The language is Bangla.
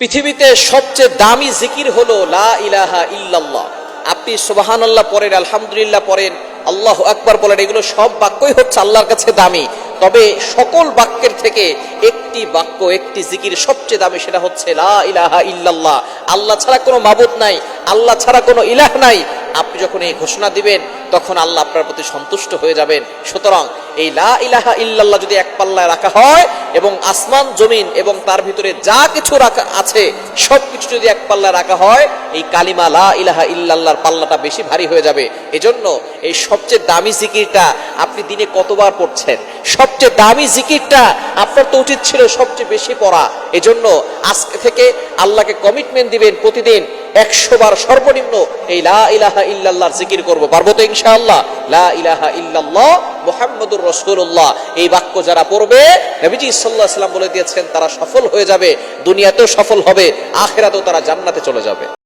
পৃথিবীতে সবচেয়ে দামি জিকির হলো লা ইলাহা ইল্লাল্লাহ। আপনি সুবাহান আল্লাহ পড়েন, আলহামদুলিল্লাহ পড়েন, আল্লাহ আকবার বলেন, এগুলো সব বাক্যই হচ্ছে আল্লাহর কাছে দামি। তবে সকল বাক্যের থেকে একটি বাক্য, একটি জিকির সবচেয়ে দামি সেটা হচ্ছে লা ইলাহা ইল্লাল্লাহ। আল্লাহ ছাড়া কোনো মাবুদ নাই, আল্লাহ ছাড়া কোনো ইলাহ নাই আপনি যখন এই ঘোষণা দিবেন, তখন আল্লাহ আপনার প্রতি সন্তুষ্ট হয়ে যাবেন। সুতরাং এই লা ইলাহা ইল্লাল্লাহ যদি এক পাল্লায় রাখা হয় এবং আসমান, জমিন এবং তার ভিতরে যা কিছু রাখা আছে সব কিছু যদি এক পাল্লায় রাখা হয়, এই কালিমা লা ইলাহা ইল্লাল্লাহর পাল্লাটা বেশি ভারী হয়ে যাবে। এজন্য এই সবচেয়ে দামি জিকিরটা আপনি দিনে কতবার পড়ছেন? সবচেয়ে দামি জিকিরটা আপনার তো উচিত ছিল সবচেয়ে বেশি পড়া। এজন্য আজকে থেকে আল্লাহকে কমিটমেন্ট দিবেন প্রতিদিন। একশো বার সর্বনিম্ন এই লা ইলাহা ইল্লাল্লাহর জিকির করব। পারব তো ইনশাআল্লাহ? লা ইলাহা ইল্লাল্লাহ মুহাম্মাদুর রাসূলুল্লাহ। এই বাক্য যারা পড়বে, নবীজি সাল্লাল্লাহু আলাইহি বলে দিয়েছেন, তারা সফল হয়ে যাবে, দুনিয়াতেও সফল হবে, আখিরাতেও তারা জান্নাতে চলে যাবে।